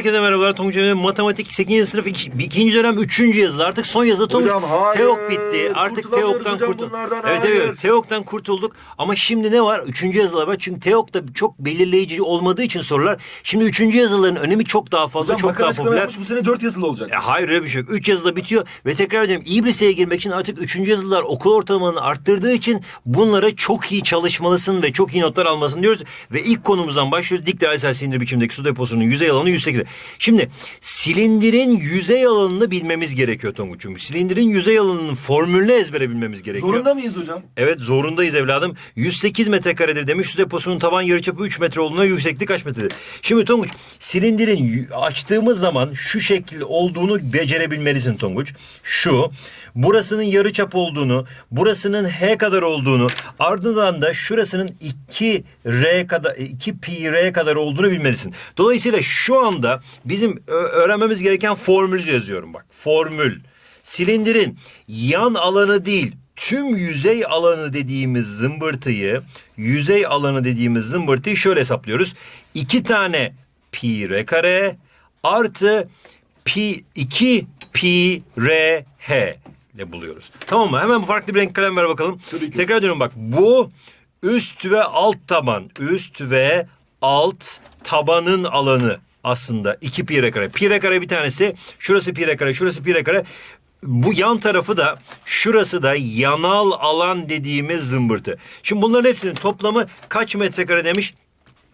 herkese merhabalar. Tonguç Emre matematik 8. sınıf 2. dönem 3. yazılı. Artık son yazılı Tonguç. Hocam, hayır. Teok bitti. Artık Teok'tan kurtulduk. Evet hayır. evet Teok'tan kurtulduk. Ama şimdi ne var? 3. yazılar var. Çünkü Teok da çok belirleyici olmadığı için sorular. Şimdi 3. yazıların önemi çok daha fazla, Hocam çok daha popüler. yapmış bu sene 4 yazılı olacak. E, hayır öyle bir şey yok. Üç yazıda bitiyor ve tekrar ediyorum iyi bir liseye girmek için artık üçüncü yazılılar okul ortalamanı arttırdığı için bunlara çok iyi çalışmalısın ve çok iyi notlar almasın diyoruz. Ve ilk konumuzdan başlıyoruz. Dik dairesel silindir biçimindeki su deposunun yüzey alanı 108. Şimdi silindirin yüzey alanını bilmemiz gerekiyor Tonguç'um. Silindirin yüzey alanının formülünü ezbere bilmemiz gerekiyor. Zorunda mıyız hocam? Evet zorundayız evladım. 108 metrekaredir demiş. Su deposunun taban yarıçapı 3 metre olduğuna yükseklik kaç metredir? Şimdi Tonguç silindirin açtığımız zaman şu şekil olduğunu becerebilmelisin Tonguç. Şu burasının yarıçap olduğunu, burasının h kadar olduğunu, ardından da şurasının 2 r kadar 2 pi r kadar olduğunu bilmelisin. Dolayısıyla şu anda bizim öğrenmemiz gereken formülü yazıyorum bak. Formül. Silindirin yan alanı değil tüm yüzey alanı dediğimiz zımbırtıyı yüzey alanı dediğimiz zımbırtıyı şöyle hesaplıyoruz. İki tane pi r kare artı pi 2 pi r h ile buluyoruz. Tamam mı? Hemen farklı bir renk kalem ver bakalım. Tekrar diyorum bak bu üst ve alt taban. Üst ve alt tabanın alanı aslında 2 pi r kare. Pi r kare bir tanesi. Şurası pi r kare, şurası pi r kare. Bu yan tarafı da şurası da yanal alan dediğimiz zımbırtı. Şimdi bunların hepsinin toplamı kaç metrekare demiş?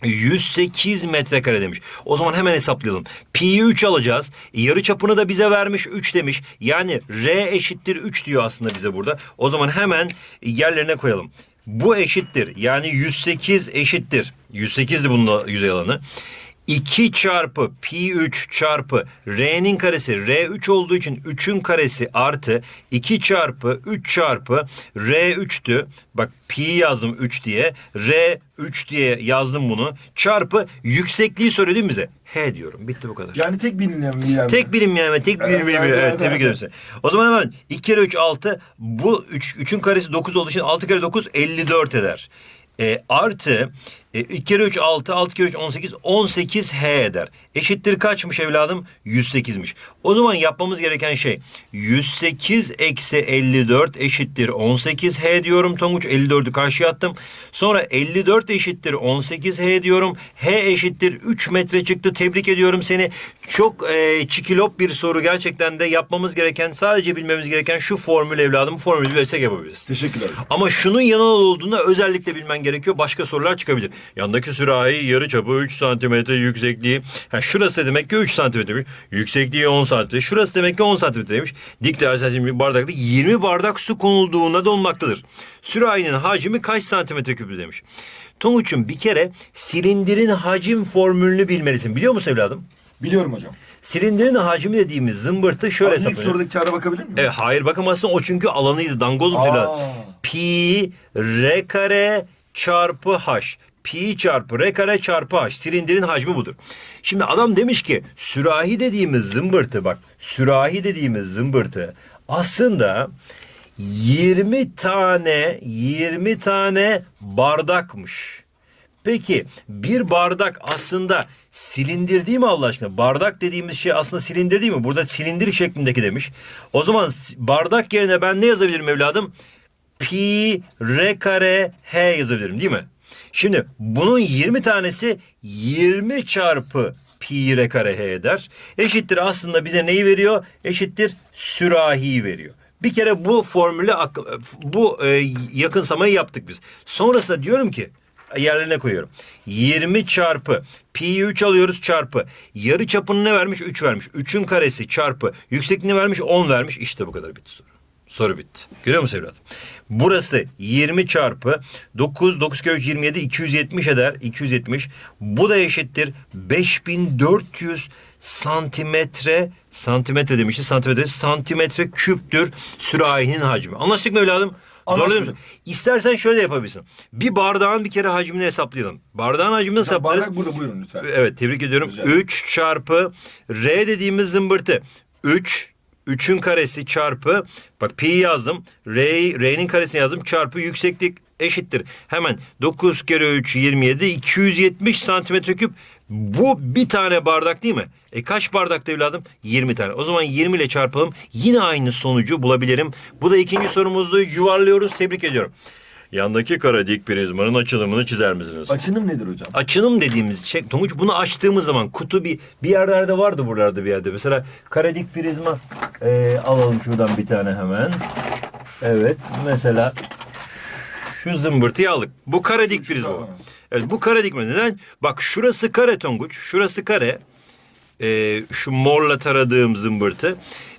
108 metrekare demiş. O zaman hemen hesaplayalım. Pi'yi 3 alacağız. Yarı çapını da bize vermiş 3 demiş. Yani R eşittir 3 diyor aslında bize burada. O zaman hemen yerlerine koyalım. Bu eşittir. Yani 108 eşittir. 108'di bunun yüzey alanı. 2 çarpı pi 3 çarpı r'nin karesi r3 olduğu için 3'ün karesi artı 2 çarpı 3 çarpı r3'tü. Bak pi yazdım 3 diye r 3 diye yazdım bunu. Çarpı yüksekliği söyledi bize. H diyorum. Bitti bu kadar. Yani tek bilinen bir yer. Tek birim yani tek birim Evet, evet, Evet, evet, tebrik ederim seni. O zaman hemen 2 kere 3 6 bu 3 3'ün karesi 9 olduğu için 6 kere 9 54 eder. E, artı e, 2 kere 3 6 6 kere 3 18 18 H eder. Eşittir kaçmış evladım? 108'miş. O zaman yapmamız gereken şey 108 eksi 54 eşittir 18 H diyorum Tonguç 54'ü karşıya attım. Sonra 54 eşittir 18 H diyorum. H eşittir 3 metre çıktı. Tebrik ediyorum seni. Çok e, çikilop bir soru gerçekten de yapmamız gereken sadece bilmemiz gereken şu formül evladım. Formülü versek yapabiliriz. Teşekkürler. Ama şunun yanal olduğunu özellikle bilmen gerekiyor. Başka sorular çıkabilir. Yandaki sürahi yarı çapı 3 santimetre yüksekliği. Ha, şurası demek ki 3 santimetremiş. Yüksekliği 10 santimetre. Şurası demek ki 10 santimetreymiş. Dik dairesel bir bardakta 20 bardak su konulduğuna donmaktadır. Sürahinin hacmi kaç santimetre küplü demiş. Tonguç'um bir kere silindirin hacim formülünü bilmelisin. Biliyor musun evladım? Biliyorum hocam. Silindirin hacmi dediğimiz zımbırtı şöyle Az hesaplanıyor. sorudaki kağıda bakabilir miyim? Evet, hayır bakamazsın o çünkü alanıydı dangoz mu filan. Pi r kare çarpı h. Pi çarpı r kare çarpı h. Silindirin hacmi budur. Şimdi adam demiş ki sürahi dediğimiz zımbırtı bak sürahi dediğimiz zımbırtı aslında 20 tane 20 tane bardakmış. Peki bir bardak aslında silindir değil mi Allah aşkına? Bardak dediğimiz şey aslında silindir değil mi? Burada silindir şeklindeki demiş. O zaman bardak yerine ben ne yazabilirim evladım? Pi r kare h yazabilirim değil mi? Şimdi bunun 20 tanesi 20 çarpı pi r kare h eder. Eşittir aslında bize neyi veriyor? Eşittir sürahi veriyor. Bir kere bu formülü bu e, yakınsamayı yaptık biz. Sonrasında diyorum ki yerlerine koyuyorum. 20 çarpı pi 3 alıyoruz çarpı yarı çapını ne vermiş? 3 vermiş. 3'ün karesi çarpı yüksekliğini vermiş 10 vermiş. İşte bu kadar bitti soru. Soru bitti. Görüyor musun evladım? Burası 20 çarpı 9, 9 kere 3 27, 270 eder. 270. Bu da eşittir 5400 santimetre, santimetre demişti. Santimetre, santimetre küptür sürahinin hacmi. Anlaştık mı evladım? Anlaştık? İstersen şöyle yapabilirsin. Bir bardağın bir kere hacmini hesaplayalım. Bardağın hacmini Ya, hesaplarız. bardak burada buyurun lütfen. Evet tebrik ediyorum. Rica 3 çarpı R dediğimiz zımbırtı. 3 3'ün karesi çarpı bak pi yazdım. R R'nin karesini yazdım çarpı yükseklik eşittir. Hemen 9 kere 3 27 270 santimetre küp Bu bir tane bardak değil mi? E kaç bardakta evladım? 20 tane. O zaman 20 ile çarpalım. Yine aynı sonucu bulabilirim. Bu da ikinci sorumuzdu. Yuvarlıyoruz. Tebrik ediyorum. Yandaki kara dik prizmanın açılımını çizer misiniz? Açınım nedir hocam? açılım dediğimiz şey Tonguç bunu açtığımız zaman kutu bir bir yerlerde vardı buralarda bir yerde. Mesela karadik prizma e, alalım şuradan bir tane hemen. Evet mesela şu zımbırtıyı aldık. Bu karadik Şu- şu prizma. tamam. Evet bu karadik mi? Neden? Bak şurası kare Tonguç. Şurası kare. E, şu morla taradığım zımbırtı.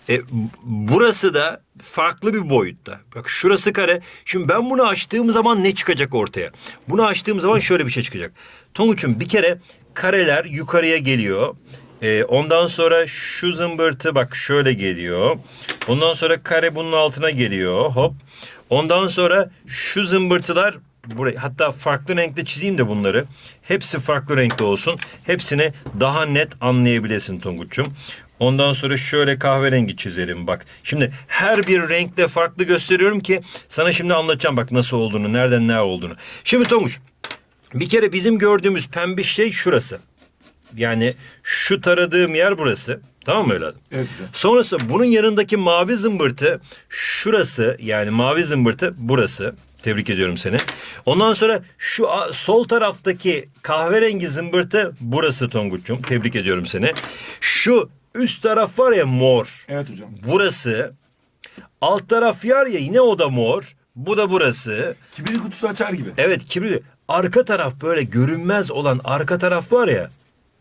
E, burası da farklı bir boyutta. Bak şurası kare. Şimdi ben bunu açtığım zaman ne çıkacak ortaya? Bunu açtığım zaman şöyle bir şey çıkacak. Tonguç'um bir kere kareler yukarıya geliyor. E, ondan sonra şu zımbırtı bak şöyle geliyor. Ondan sonra kare bunun altına geliyor. Hop. Ondan sonra şu zımbırtılar buraya hatta farklı renkte çizeyim de bunları. Hepsi farklı renkte olsun. Hepsini daha net anlayabilesin Tonguç'um. Ondan sonra şöyle kahverengi çizelim bak. Şimdi her bir renkte farklı gösteriyorum ki sana şimdi anlatacağım bak nasıl olduğunu, nereden ne olduğunu. Şimdi Tonguç bir kere bizim gördüğümüz pembiş şey şurası. Yani şu taradığım yer burası. Tamam mı evladım? Evet hocam. Sonrası bunun yanındaki mavi zımbırtı şurası yani mavi zımbırtı burası. Tebrik ediyorum seni. Ondan sonra şu sol taraftaki kahverengi zımbırtı burası Tonguç'um. Tebrik ediyorum seni. Şu üst taraf var ya mor. Evet hocam. Burası. Alt taraf var ya yine o da mor. Bu da burası. Kibrit kutusu açar gibi. Evet kibrit. Arka taraf böyle görünmez olan arka taraf var ya.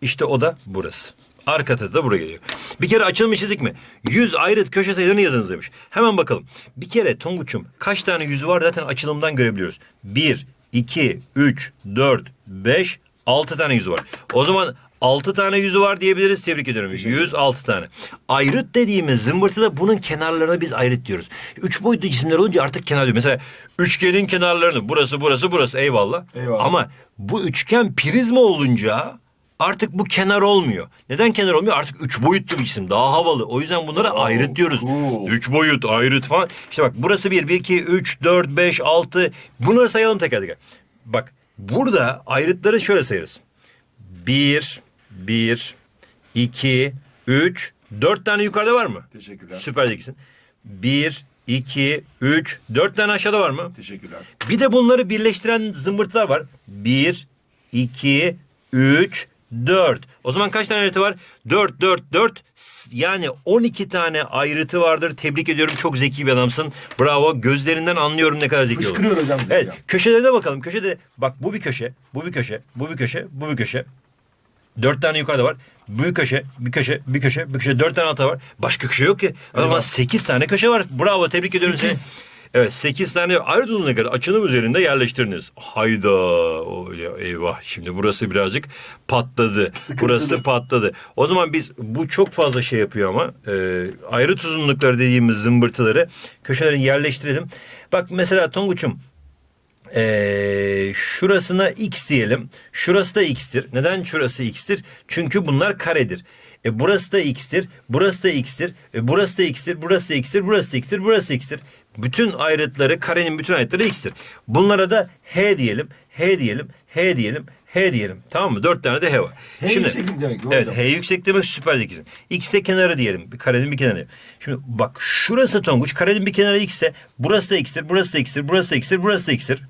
İşte o da burası. Arka tarafı da buraya geliyor. Bir kere açılmış çizik mi? 100 ayrıt köşe sayılarını yazınız demiş. Hemen bakalım. Bir kere Tonguç'um kaç tane yüzü var zaten açılımdan görebiliyoruz. 1, 2, 3, 4, 5, 6 tane yüzü var. O zaman 6 tane yüzü var diyebiliriz. Tebrik ediyorum. 106 tane. Ayrıt dediğimiz zımbırtıda bunun kenarlarına biz ayrıt diyoruz. Üç boyutlu cisimler olunca artık kenar diyor. Mesela üçgenin kenarlarını burası burası burası eyvallah. Eyvallah. Ama bu üçgen prizma olunca artık bu kenar olmuyor. Neden kenar olmuyor? Artık üç boyutlu bir cisim. Daha havalı. O yüzden bunlara ayrıt diyoruz. cool. Üç boyut, ayrıt falan. İşte bak burası bir, bir, iki, üç, dört, beş, altı. Bunları sayalım teker teker. Bak burada ayrıtları şöyle sayarız. Bir, bir, iki, üç, dört tane yukarıda var mı? Teşekkürler. Süper zekisin. Bir, iki, üç, dört tane aşağıda var mı? Teşekkürler. Bir de bunları birleştiren zımbırtılar var. Bir, iki, üç, dört. O zaman kaç tane ayrıtı var? Dört, dört, dört. S- Yani 12 tane ayrıtı vardır. Tebrik ediyorum. Çok zeki bir adamsın. Bravo. Gözlerinden anlıyorum ne kadar zeki olduğunu. Fışkırıyor hocam zeka. Evet. Köşelerine bakalım. Köşede bak bu bir köşe, bu bir köşe, bu bir köşe, bu bir köşe. Dört tane yukarıda var. Bir köşe, bir köşe, bir köşe, bir köşe. Dört tane altta var. Başka köşe yok ki. Eyvah. sekiz tane köşe var. Bravo tebrik ediyorum seni. Evet sekiz tane ayrı uzunluğuna kadar açılım üzerinde yerleştiriniz. Hayda. Ya, eyvah. Şimdi burası birazcık patladı. Sıkıntılı. Burası patladı. O zaman biz bu çok fazla şey yapıyor ama e, ayrı uzunlukları dediğimiz zımbırtıları köşelerin yerleştirelim. Bak mesela Tonguç'um ee, şurasına x diyelim. Şurası da x'tir. Neden şurası x'tir? Çünkü bunlar karedir. E burası da x'tir. Burası da x'tir. E burası da x'tir. Burası da x'tir. Burası da x'tir. Burası da x'tir. Bütün ayrıtları karenin bütün ayrıtları x'tir. Bunlara da h diyelim. H diyelim. H diyelim. H diyelim. Tamam mı? Dört tane de h var. H yükseklik demek ki Evet hocam. h yüksek demek süper zekisin. X de kenarı diyelim. Bir karenin bir kenarı. Şimdi bak şurası Tonguç. Karenin bir kenarı x de. Burası da x'tir. Burası da x'tir. Burası da x'tir. Burası da x'tir.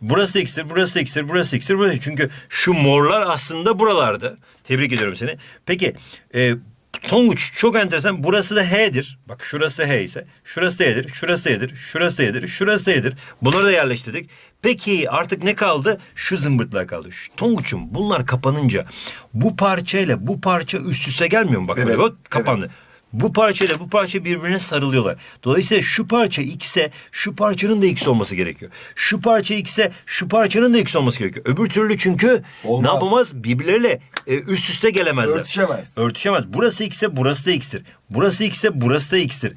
Burası da x'tir. Burası da x'tir. Burası da x'tir. Burası da x'tir. Çünkü şu morlar aslında buralarda. Tebrik ediyorum seni. Peki e, Tonguç çok enteresan. Burası da H'dir. Bak şurası H ise. Şurası H'dir. Şurası H'dir. Şurası H'dir. Şurası H'dir. Bunları da yerleştirdik. Peki artık ne kaldı? Şu zımbırtlar kaldı. Şu, Tonguç'um bunlar kapanınca bu parçayla bu parça üst üste gelmiyor mu? Bak Evet, böyle bak kapandı. Bu parçayla bu parça birbirine sarılıyorlar. Dolayısıyla şu parça x'e şu parçanın da x olması gerekiyor. Şu parça x'e şu parçanın da x olması gerekiyor. Öbür türlü çünkü Olmaz. ne yapamaz? Birbirleriyle e, üst üste gelemezler. Örtüşemez. Örtüşemez. Burası x'e burası da x'tir. Burası x'e burası da x'tir.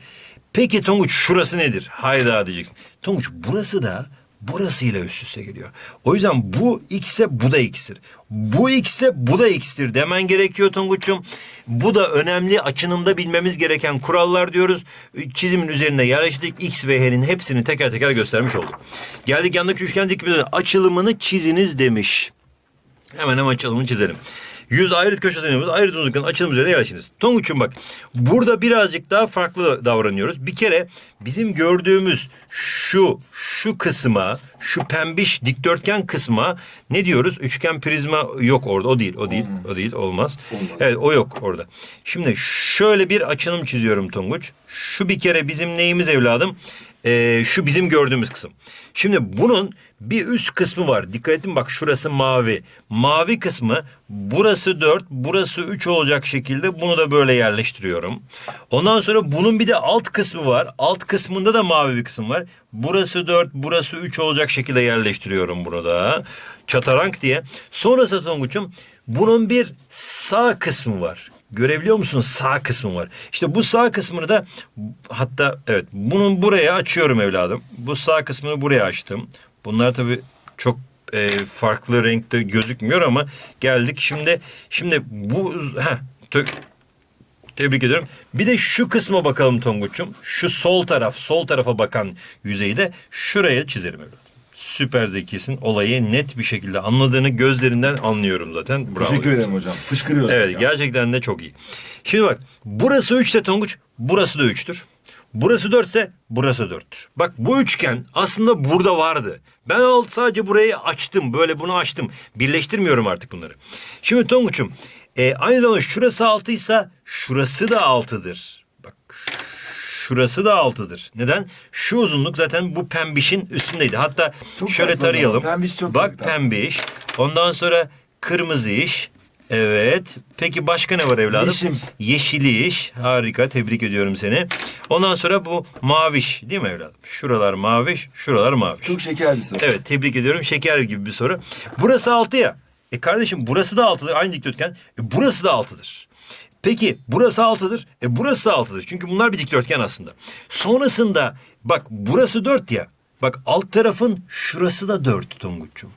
Peki Tonguç şurası nedir? Hayda diyeceksin. Tonguç burası da burasıyla üst üste geliyor. O yüzden bu x'e bu da x'tir. Bu x'e bu da x'tir demen gerekiyor Tonguç'um. Bu da önemli açınımda bilmemiz gereken kurallar diyoruz. Çizimin üzerine yerleştirdik. X ve H'nin hepsini teker teker göstermiş olduk. Geldik yandaki üçgen dikimlerin açılımını çiziniz demiş. Hemen hemen açılımını çizelim. 100 ayrıt köşe sayımız ayrıt uzunlukların açılım üzerine yerleşiniz. Tonguç'um bak burada birazcık daha farklı davranıyoruz. Bir kere bizim gördüğümüz şu şu kısma şu pembiş dikdörtgen kısma ne diyoruz? Üçgen prizma yok orada. O değil. O değil. O değil. Olmaz. Olmaz. Evet o yok orada. Şimdi şöyle bir açılım çiziyorum Tonguç. Şu bir kere bizim neyimiz evladım? Ee, şu bizim gördüğümüz kısım. Şimdi bunun bir üst kısmı var. Dikkat edin bak şurası mavi. Mavi kısmı burası 4, burası 3 olacak şekilde bunu da böyle yerleştiriyorum. Ondan sonra bunun bir de alt kısmı var. Alt kısmında da mavi bir kısım var. Burası 4, burası 3 olacak şekilde yerleştiriyorum bunu da. Çatarank diye. Sonrası Tonguç'um bunun bir sağ kısmı var. Görebiliyor musunuz? Sağ kısmı var. İşte bu sağ kısmını da hatta evet bunun buraya açıyorum evladım. Bu sağ kısmını buraya açtım. Bunlar tabii çok e, farklı renkte gözükmüyor ama geldik şimdi şimdi bu heh, tö- Tebrik ediyorum. Bir de şu kısma bakalım Tonguç'um. Şu sol taraf, sol tarafa bakan yüzeyi de şuraya çizerim evladım. Süper zekisin. Olayı net bir şekilde anladığını gözlerinden anlıyorum zaten. Bravo. Teşekkür ederim hocam. Fışkırıyor. Evet ya. gerçekten de çok iyi. Şimdi bak burası 3 ise Tonguç burası da 3'tür. Burası 4 ise burası 4'tür. Bak bu üçgen aslında burada vardı. Ben sadece burayı açtım. Böyle bunu açtım. Birleştirmiyorum artık bunları. Şimdi Tonguç'um e, aynı zamanda şurası 6 ise şurası da 6'dır. Şurası da 6'dır. Neden? Şu uzunluk zaten bu pembişin üstündeydi. Hatta Çok şöyle tarayalım. Pembiş çok Bak farklı. pembiş. Ondan sonra kırmızı iş. Evet. Peki başka ne var evladım? Yeşim. Yeşili iş. Harika. Tebrik ediyorum seni. Ondan sonra bu maviş değil mi evladım? Şuralar maviş, şuralar maviş. Çok şeker bir soru. Evet tebrik ediyorum. Şeker gibi bir soru. Burası 6 ya. E kardeşim burası da 6'dır. Aynı dikdörtgen. E burası da 6'dır. Peki burası 6'dır. E burası da 6'dır. Çünkü bunlar bir dikdörtgen aslında. Sonrasında bak burası 4 ya. Bak alt tarafın şurası da 4 Tonguç'um.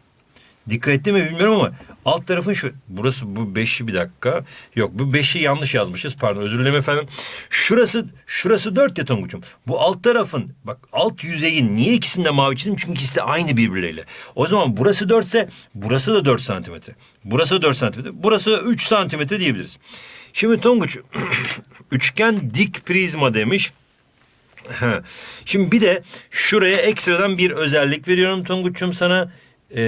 Dikkat etti mi bilmiyorum ama alt tarafın şu burası bu beşi bir dakika. Yok bu beşi yanlış yazmışız pardon özür dilerim efendim. Şurası şurası dört ya Tonguç'um. Bu alt tarafın bak alt yüzeyin niye ikisinde mavi çizdim? Çünkü ikisi de aynı birbirleriyle. O zaman burası dörtse burası da dört santimetre. Burası dört santimetre. Burası üç santimetre diyebiliriz. Şimdi Tonguç üçgen dik prizma demiş. Şimdi bir de şuraya ekstradan bir özellik veriyorum Tonguç'um sana. Ee,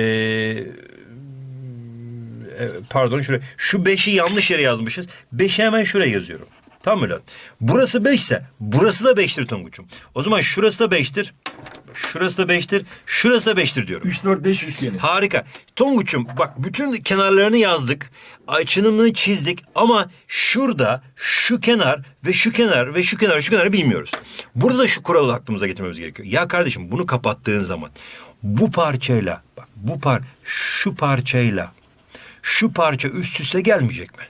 e, pardon şuraya. Şu beşi yanlış yere yazmışız. Beşi hemen şuraya yazıyorum. Tamam mı lan? Burası beşse burası da beştir Tonguç'um. O zaman şurası da beştir. Şurası da beştir. Şurası da beştir diyorum. 3 4 5 üçgeni. Harika. Tonguç'um bak bütün kenarlarını yazdık. Açınımını çizdik ama şurada şu kenar ve şu kenar ve şu kenar şu kenarı bilmiyoruz. Burada da şu kuralı aklımıza getirmemiz gerekiyor. Ya kardeşim bunu kapattığın zaman bu parçayla bak bu par şu parçayla şu parça üst üste gelmeyecek mi?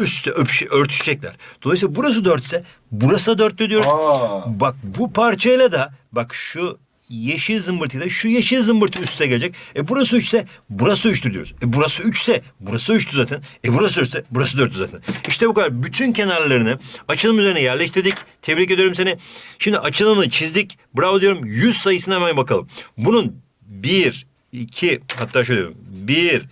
Üste öpüş, örtüşecekler. Dolayısıyla burası dörtse burası da dörtte diyoruz. Aa. Bak bu parçayla da bak şu yeşil zımbırtıyla şu yeşil zımbırtı üste gelecek. E burası üçse burası üçtür diyoruz. E burası üçse burası üçtü zaten. E burası dörtse burası dörttü zaten. İşte bu kadar. Bütün kenarlarını açılım üzerine yerleştirdik. Tebrik ediyorum seni. Şimdi açılımını çizdik. Bravo diyorum. 100 sayısına hemen bakalım. Bunun bir, iki hatta şöyle diyorum. Bir,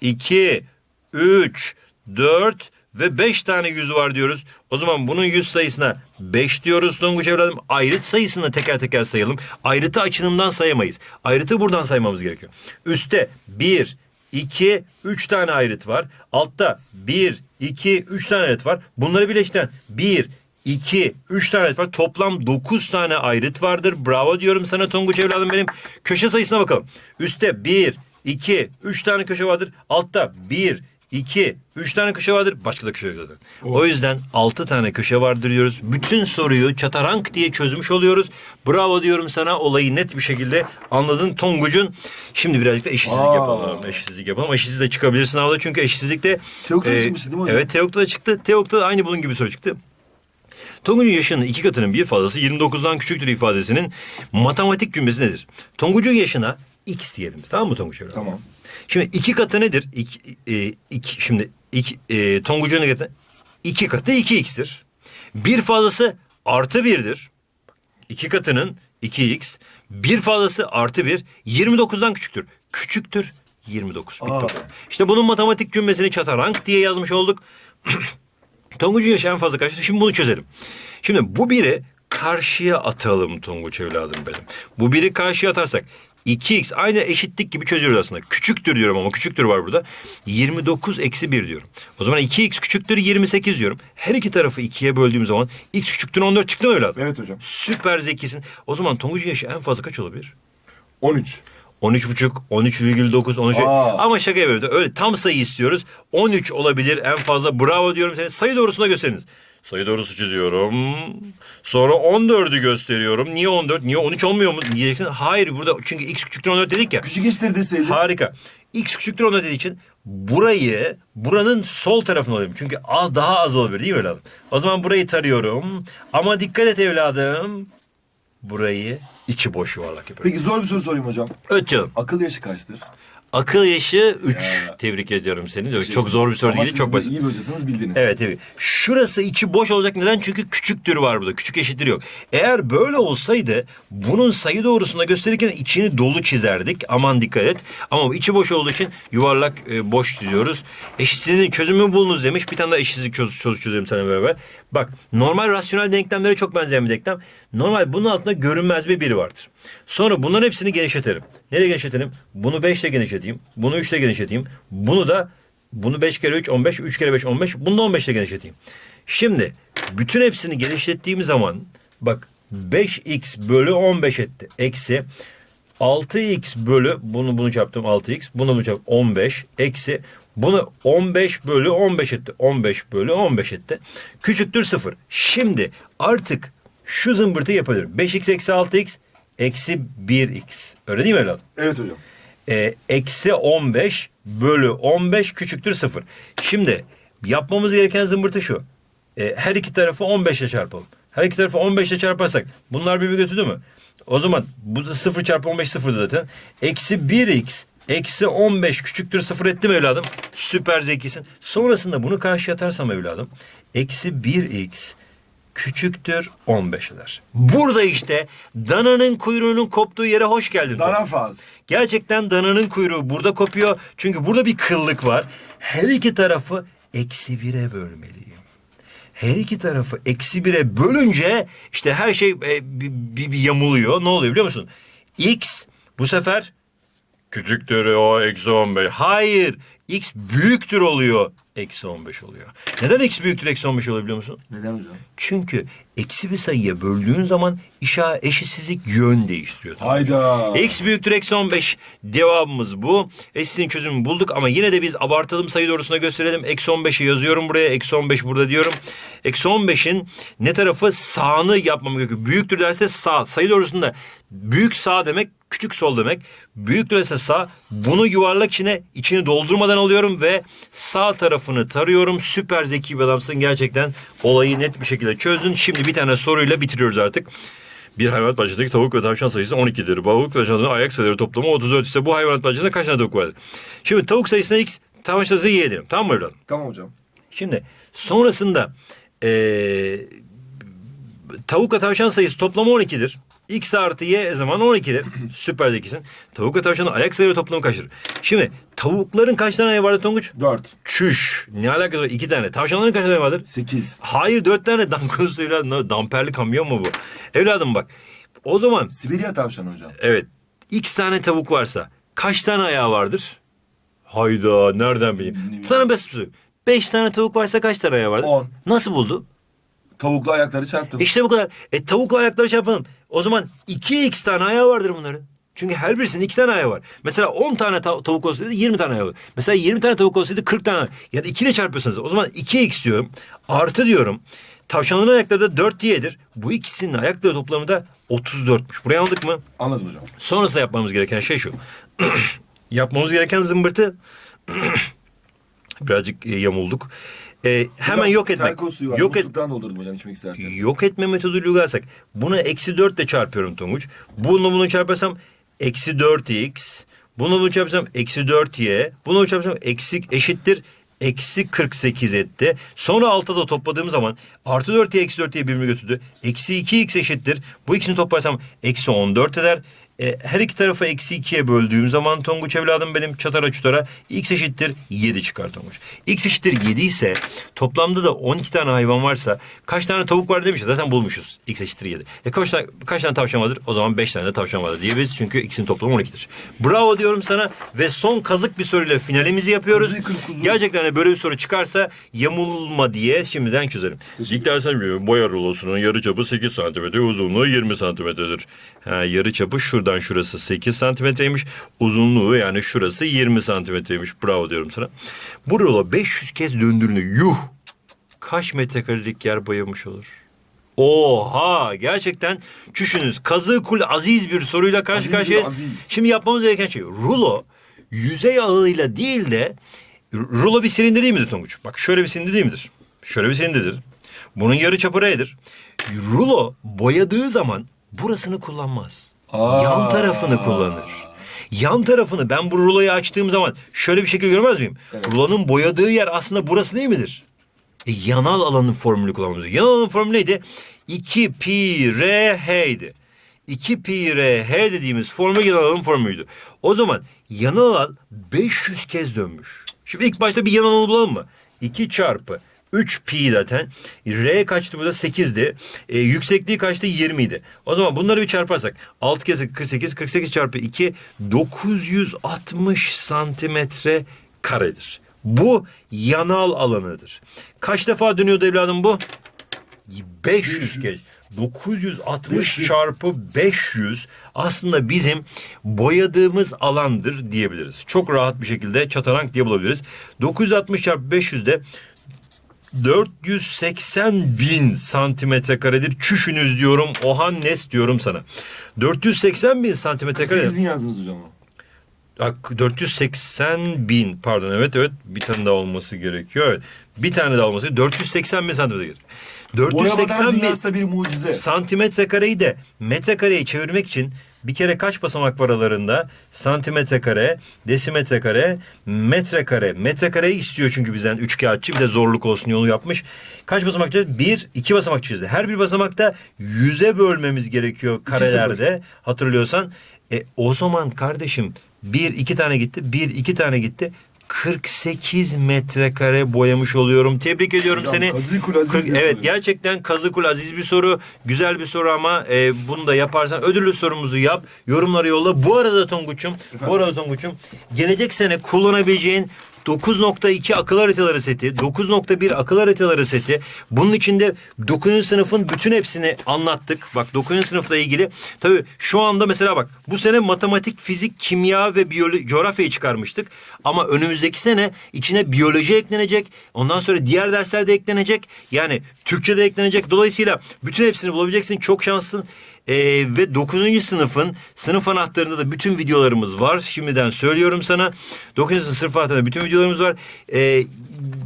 iki, üç, dört ve beş tane yüz var diyoruz. O zaman bunun yüz sayısına beş diyoruz Tonguç evladım. Ayrıt sayısını teker teker sayalım. Ayrıtı açılımdan sayamayız. Ayrıtı buradan saymamız gerekiyor. Üste bir, iki, üç tane ayrıt var. Altta bir, iki, üç tane ayrıt var. Bunları birleştiren bir, 2, 3 tane ayrıt var. Toplam 9 tane ayrıt vardır. Bravo diyorum sana Tonguç evladım benim. Köşe sayısına bakalım. Üste 1, 2, 3 tane köşe vardır. Altta 1, 2, 3 tane köşe vardır. Başka da köşe yok zaten. O yüzden 6 tane köşe vardır diyoruz. Bütün soruyu çatarank diye çözmüş oluyoruz. Bravo diyorum sana. Olayı net bir şekilde anladın Tonguç'un. Şimdi birazcık da eşitsizlik Aa. yapalım. Eşitsizlik yapalım. Eşitsizlik de çıkabilir sınavda. Çünkü eşitsizlikte... Teok'ta da e, çıkmıştı değil mi hocam? Evet Teok'ta da çıktı. Teok'ta da aynı bunun gibi soru çıktı. Tonguç'un yaşının iki katının bir fazlası 29'dan küçüktür ifadesinin matematik cümlesi nedir? Tonguç'un yaşına x diyelim. Tamam mı Tonguç? Tamam. Şimdi iki katı nedir? İki, e, iki, şimdi iki, e, Tonguç'un ne katı? İki katı 2x'tir. Bir fazlası artı birdir. İki katının 2x. Bir fazlası artı bir 29'dan küçüktür. Küçüktür 29. Bitti. İşte bunun matematik cümlesini çatarank diye yazmış olduk. Tonguç'un yaşı en fazla kaç? Şimdi bunu çözelim. Şimdi bu biri karşıya atalım Tonguç evladım benim. Bu biri karşıya atarsak 2x aynı eşitlik gibi çözüyoruz aslında. Küçüktür diyorum ama küçüktür var burada. 29 eksi 1 diyorum. O zaman 2x küçüktür 28 diyorum. Her iki tarafı 2'ye böldüğüm zaman x küçüktür 14 çıktı mı evladım? Evet hocam. Süper zekisin. O zaman Tonguç'un yaşı en fazla kaç olabilir? 13. 13,5, 13,9, 13. Aa. Ama şaka yapıyorum. Öyle tam sayı istiyoruz. 13 olabilir en fazla. Bravo diyorum seni. Sayı doğrusuna gösteriniz. Sayı doğrusu çiziyorum. Sonra 14'ü gösteriyorum. Niye 14? Niye 13 olmuyor mu diyeceksin. Hayır burada çünkü x küçüktür 14 dedik ya. Küçük iştir deseydin. Harika. X küçüktür 14 dediği için burayı buranın sol tarafına alayım. Çünkü az daha az olabilir değil mi evladım? O zaman burayı tarıyorum. Ama dikkat et evladım. Burayı içi boş yuvarlak yapıyorum. Peki zor bir soru sorayım hocam. Öt canım. Akıl yaşı kaçtır? Akıl yaşı 3. Ya. Tebrik ediyorum seni. Çok zor bir soru değil, çok basit. iyi bir hocasınız bildiniz. Evet evet. Şurası içi boş olacak. Neden? Çünkü küçüktür var burada. Küçük eşittir yok. Eğer böyle olsaydı bunun sayı doğrusunda gösterirken içini dolu çizerdik. Aman dikkat et. Ama içi boş olduğu için yuvarlak e, boş çiziyoruz. Eşitsizliğin çözümünü bulunuz demiş. Bir tane daha eşitsizlik çöz, çöz, çözelim sana beraber. Bak normal rasyonel denklemlere çok benzeyen bir denklem. Normal bunun altında görünmez bir biri vardır. Sonra bunların hepsini genişletelim. Nereye genişletelim? Bunu 5 ile genişleteyim. Bunu 3 ile genişleteyim. Bunu da bunu 5 kere 3 15, 3 kere 5 15. Bunu da 15 ile genişleteyim. Şimdi bütün hepsini genişlettiğim zaman bak 5x bölü 15 etti. Eksi 6x bölü bunu bunu çarptım 6x. Bunu bunu çarptım 15 eksi bunu 15 bölü 15 etti. 15 bölü 15 etti. Küçüktür 0. Şimdi artık şu zımbırtı yapabilirim. 5x eksi 6x eksi 1x. Öyle değil mi evladım? Evet hocam. e, eksi 15 bölü 15 küçüktür 0. Şimdi yapmamız gereken zımbırtı şu. E, her iki tarafı 15 ile çarpalım. Her iki tarafı 15 ile çarparsak bunlar birbirini götürdü mü? O zaman bu da 0 çarpı 15 sıfırdı zaten. Eksi 1x eksi 15 küçüktür 0 etti mi evladım? Süper zekisin. Sonrasında bunu karşıya atarsam evladım. Eksi 1x küçüktür 15 eder. Burada işte dananın kuyruğunun koptuğu yere hoş geldin. Tom. Darafaz. Gerçekten dananın kuyruğu burada kopuyor. Çünkü burada bir kıllık var. Her iki tarafı eksi bire bölmeliyim. Her iki tarafı eksi bire bölünce işte her şey e, bir, bir, bir yamuluyor. Ne oluyor biliyor musun? X bu sefer küçüktür o eksi 15. Hayır. X büyüktür oluyor. Eksi 15 oluyor. Neden x büyüktür eksi 15 oluyor biliyor musun? Neden hocam? Çünkü eksi bir sayıya böldüğün zaman işa eşitsizlik yön değiştiriyor. Hayda. X büyüktür eksi 15 cevabımız bu. Eşitsizliğin çözümünü bulduk ama yine de biz abartalım sayı doğrusuna gösterelim. Eksi 15'i yazıyorum buraya. Eksi 15 burada diyorum. Eksi 15'in ne tarafı sağını yapmam gerekiyor. Büyüktür derse sağ. Sayı doğrusunda büyük sağ demek küçük sol demek. Büyüktür ise sağ. Bunu yuvarlak içine içini doldurmadan alıyorum ve sağ tarafını tarıyorum. Süper zeki bir adamsın gerçekten. Olayı net bir şekilde çözdün. Şimdi bir tane soruyla bitiriyoruz artık. Bir hayvanat bahçesindeki tavuk ve tavşan sayısı 12'dir. Balık ve tavşanların ayak sayıları toplamı 34 ise bu hayvanat bahçesinde kaç tane tavuk vardır? Şimdi tavuk sayısına x, tavşan sayısına y edelim. Tamam mı evladım? Tamam hocam. Şimdi sonrasında eee tavukla tavşan sayısı toplamı 12'dir. X artı Y zaman 12'dir. Süper zekisin. Tavukla tavşanın ayak sayıları toplamı kaçtır? Şimdi tavukların kaç tane ayağı vardır Tonguç? 4. Çüş. Ne alakası var? İki tane. Tavşanların kaç tane vardır? 8. Hayır dört tane dangoz evladım. Damperli kamyon mu bu? Evladım bak. O zaman Sibirya tavşanı hocam. evet x tane tavuk varsa kaç tane ayağı vardır? Hayda nereden bileyim? bileyim. Sana basit bir soru. Beş tane tavuk varsa kaç tane ayağı vardır? On. Nasıl buldu? Tavuklu ayakları çarptım. İşte bu kadar. E tavukla ayakları çarpalım. O zaman 2x tane ayağı vardır bunların. Çünkü her birisinin iki tane ayağı var. Mesela 10 tane tav- tavuk olsaydı 20 tane ayağı var. Mesela 20 tane tavuk olsaydı 40 tane. Ya da 2 ile çarpıyorsanız o zaman 2x diyorum. Artı diyorum. Tavşanların ayakları da 4 diyedir. Bu ikisinin ayakları toplamı da 34'müş. Burayı anladık mı? Anladım hocam. Sonrasında yapmamız gereken şey şu. yapmamız gereken zımbırtı birazcık e, yamulduk. E, hemen yok etmek. Terkos suyu var. Yok et, Musluktan doldurdum hocam içmek isterseniz. Yok etme metoduyla uygularsak buna eksi 4 ile çarpıyorum Tonguç. Bunu bunu çarparsam eksi 4x. Bunu bunu çarparsam eksi 4y. Bunu bunu çarparsam eksi eşittir. Eksi 48 etti. Sonra altta da topladığım zaman artı 4y eksi 4y birbirini götürdü. Eksi 2x eşittir. Bu ikisini toplarsam eksi 14 eder. E, her iki tarafı eksi ikiye böldüğüm zaman Tonguç evladım benim çatara çutara x eşittir 7 çıkar Tonguç. x eşittir 7 ise toplamda da 12 tane hayvan varsa kaç tane tavuk var demiş ya, zaten bulmuşuz x eşittir 7. E kaç tane, kaç tane tavşan vardır? O zaman 5 tane de tavşan vardır diyebiliriz çünkü x'in toplamı 12'dir. Bravo diyorum sana ve son kazık bir soruyla finalimizi yapıyoruz. Kır kuzu. Gerçekten de böyle bir soru çıkarsa yamulma diye şimdiden çözerim. Diklersen biliyorum boya rulosunun yarı çapı 8 santimetre uzunluğu 20 santimetredir. Ha, yarı çapı şuradan şurası 8 santimetreymiş. Uzunluğu yani şurası 20 santimetreymiş. Bravo diyorum sana. Bu rulo 500 kez döndüğünde yuh kaç metrekarelik yer boyamış olur? Oha gerçekten çüşünüz kazığı kul aziz bir soruyla karşı karşıya. aziz. Şimdi yapmamız gereken şey rulo yüzey ağıyla değil de rulo bir silindir değil midir Tonguç? Bak şöyle bir silindir değil midir? Şöyle bir silindirdir. Bunun yarı çapı R'dir. Rulo boyadığı zaman burasını kullanmaz. Aa. Yan tarafını kullanır. Yan tarafını ben bu ruloyu açtığım zaman şöyle bir şekil görmez miyim? Evet. Rulonun boyadığı yer aslında burası değil midir? E, yanal alanın formülü kullanmamız. Yanal alanın formülü neydi? 2 pi r h'ydi. 2 pi r h dediğimiz formül yanal alanın formülüydü. O zaman yanal alan 500 kez dönmüş. Şimdi ilk başta bir yanal alanı bulalım mı? 2 çarpı 3 pi zaten. R kaçtı burada? 8'di. E, yüksekliği kaçtı? 20 idi. O zaman bunları bir çarparsak 6 kez 48, 48 çarpı 2 960 santimetre karedir. Bu yanal alanıdır. Kaç defa dönüyordu evladım bu? 500 500. kez. 960 500. çarpı 500 aslında bizim boyadığımız alandır diyebiliriz. Çok rahat bir şekilde çatarank diye bulabiliriz. 960 çarpı 500 de 480 bin santimetre karedir. Çüşünüz diyorum. Ohan Nes diyorum sana. 480 bin santimetre kare. 8 bin yazdınız hocam. Bak, 480 bin pardon evet evet bir tane daha olması gerekiyor. Evet. Bir tane daha olması gerekiyor. 480 bin santimetre gerekiyor. Boyamadan 480 bin bir mucize. santimetre kareyi de metrekareye çevirmek için bir kere kaç basamak var aralarında? Santimetre kare, desimetre kare, metrekare. Metrekareyi istiyor çünkü bizden üç kağıtçı bir de zorluk olsun yolu yapmış. Kaç basamak çizdi? Bir, iki basamak çizdi. Her bir basamakta yüze bölmemiz gerekiyor karelerde hatırlıyorsan. E, o zaman kardeşim bir iki tane gitti, bir iki tane gitti. 48 metrekare boyamış oluyorum. Tebrik ediyorum Hocam, seni. Kazıkul aziz Kırk- bir evet soru. gerçekten Kazıkul Aziz bir soru. Güzel bir soru ama e, bunu da yaparsan ödüllü sorumuzu yap. Yorumlara yolla. Bu arada Tonguç'um, bu arada Tonguç'um gelecek sene kullanabileceğin 9.2 akıl haritaları seti, 9.1 akıl haritaları seti. Bunun içinde 9. sınıfın bütün hepsini anlattık. Bak 9. sınıfla ilgili. Tabii şu anda mesela bak bu sene matematik, fizik, kimya ve biyoloji, coğrafyayı çıkarmıştık. Ama önümüzdeki sene içine biyoloji eklenecek. Ondan sonra diğer dersler de eklenecek. Yani Türkçe de eklenecek. Dolayısıyla bütün hepsini bulabileceksin. Çok şanslısın. Ee, ve 9. sınıfın sınıf anahtarında da bütün videolarımız var. Şimdiden söylüyorum sana. 9. sınıf anahtarında bütün videolarımız var. Ee,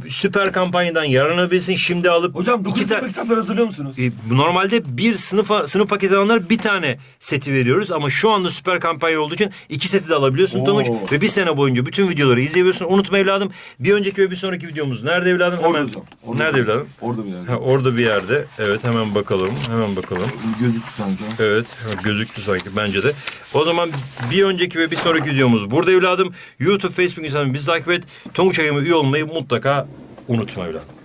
süper kampanyadan yararlanabilirsin. Şimdi alıp Hocam iki 9 ta- sınıf kitapları hazırlıyor musunuz? e, normalde bir sınıfa sınıf paketi alanlar bir tane seti veriyoruz ama şu anda süper kampanya olduğu için iki seti de alabiliyorsun Oo. Tonguç ve bir sene boyunca bütün videoları izleyebiliyorsun. Unutma evladım. Bir önceki ve bir sonraki videomuz nerede evladım? Orada Hemen. hocam. Orada nerede evladım? Orada bir yerde. Ha, orada bir yerde. Evet hemen bakalım. Hemen bakalım. Gözüktü sanki. Evet gözüktü sanki bence de. O zaman bir önceki ve bir sonraki videomuz burada evladım. YouTube, Facebook insanı bizi takip et. Tonguç Ayım'a üye olmayı mutlaka unutma evladım.